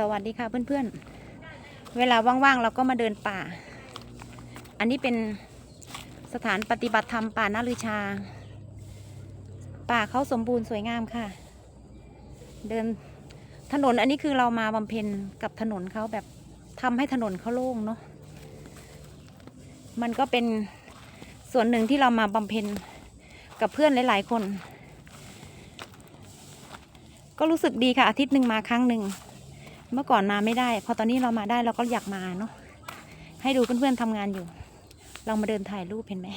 สวัสดีค่ะเพื่อนๆ เวลาว่างๆเราก็มาเดินป่า อันนี้เป็นสถานปฏิบัติธรรมป่านาลือชา ป่าเขาสมบูรณ์สวยงามค่ะ เดินถนนอันนี้คือเรามาบำเพ็ญกับถนนเขาแบบทำให้ถนนเขาโล่งเนาะ มันก็เป็นส่วนหนึ่งที่เรามาบำเพ็ญกับเพื่อนหลาย ๆ คน ก็รู้สึกดีค่ะอาทิตย์หนึ่งมาครั้งหนึ่ง เมื่อก่อนมาไม่ได้ พอตอนนี้เรามาได้เราก็อยากมาเนาะให้ดูเพื่อนๆทำงานอยู่ เรามาเดินถ่ายรูปเห็นไหม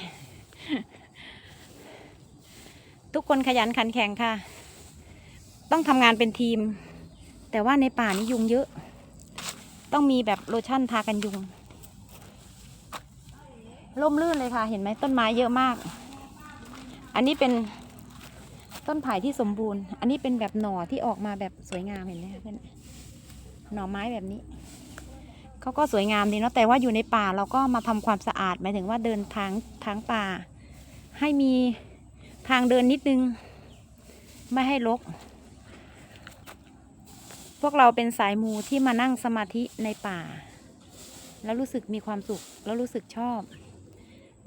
ทุกคนขยันขันแข็งค่ะ ต้องทำงานเป็นทีม แต่ว่าในป่านี้ยุงเยอะ ต้องมีแบบโลชั่นทากันยุงร่มรื่นเลยค่ะ เห็นไหมต้นไม้เยอะมาก อันนี้เป็นต้นไผ่ที่สมบูรณ์ อันนี้เป็นแบบหน่อที่ออกมาแบบสวยงามเห็นไหมคะเพื่อน หน่อไม้แบบนี้เขาก็สวยงามดีเนาะแต่ว่าอยู่ในป่าเราก็มาทำความสะอาดหมายถึงว่าเดินทางทางป่า ให้มีทางเดินนิดนึง ไม่ให้รกพวกเราเป็นสายมูที่มานั่งสมาธิในป่า แล้วรู้สึกมีความสุข แล้วรู้สึกชอบ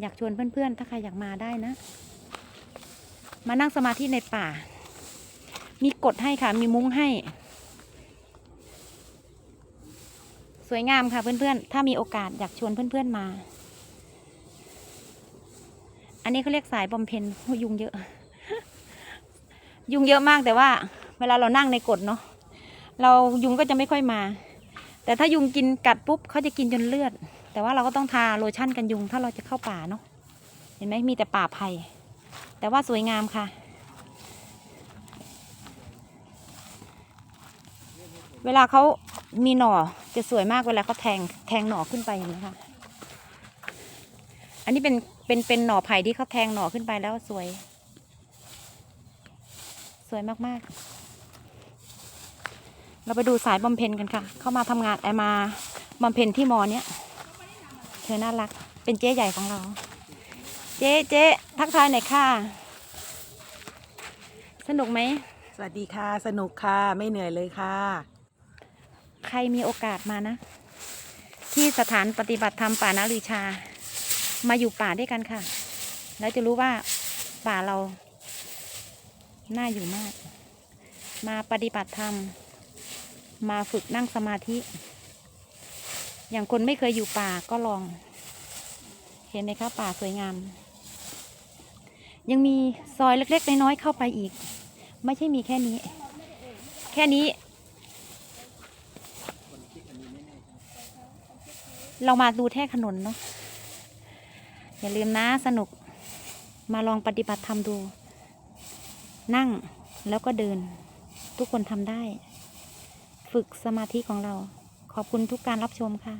อยากชวนเพื่อนๆ ถ้าใครอยากมาได้นะ มานั่งสมาธิในป่า มีกฎให้ค่ะ มีมุ้งให้ สวยงามค่ะเพื่อนๆ ถ้ามีโอกาสอยากชวนเพื่อนๆมา อันนี้เขาเรียกสายบำเพ็ญโอ้ยยุงเยอะ ยุงเยอะมากแต่ว่า เวลาเรานั่งในกฎเนาะ เรายุงก็จะไม่ค่อยมา แต่ถ้ายุงกินกัดปุ๊บเขาจะกินจนเลือด แต่ว่าเราก็ต้องทาโลชั่นกันยุง ถ้าเราจะเข้าป่าเนาะ เห็นไหมมีแต่ป่าไผ่แต่ว่าสวยงามค่ะเวลาเขา มีหน่อจะสวยมากเวลาเขาแทงแทงหน่อขึ้นไปเห็นไหมคะอันนี้เป็นเป็นเป็นหน่อไผ่ที่เขาแทงหน่อขึ้นไปแล้วสวย สวยมากๆ เราไปดูสายบำเพ็ญกันค่ะ เข้ามาทำงานไอมาบำเพ็ญที่มอเนี้ยเธอน่ารัก เป็นเจ๊ใหญ่ของเรา เจ๊เจ๊ทักทายหน่อยค่ะ สนุกไหมสวัสดีค่ะ สนุกค่ะ ไม่เหนื่อยเลยค่ะ ใครมีโอกาสมานะ ที่สถานปฏิบัติธรรมป่านาลือชา มาอยู่ป่าด้วยกันค่ะ แล้วจะรู้ว่าป่าเรา น่าอยู่มาก มาปฏิบัติธรรม มาฝึกนั่งสมาธิ อย่างคนไม่เคยอยู่ป่าก็ลอง เห็นไหมคะป่าสวยงาม ยังมีซอยเล็กๆน้อยๆเข้าไปอีก ไม่ใช่มีแค่นี้ แค่นี้ เรามาดูแท่ขนนเนาะอย่าลืมนะสนุกมาลองปฏิบัติธรรมดู นั่งแล้วก็เดิน ทุกคนทำได้ ฝึกสมาธิของเรา ขอบคุณทุกการรับชมค่ะ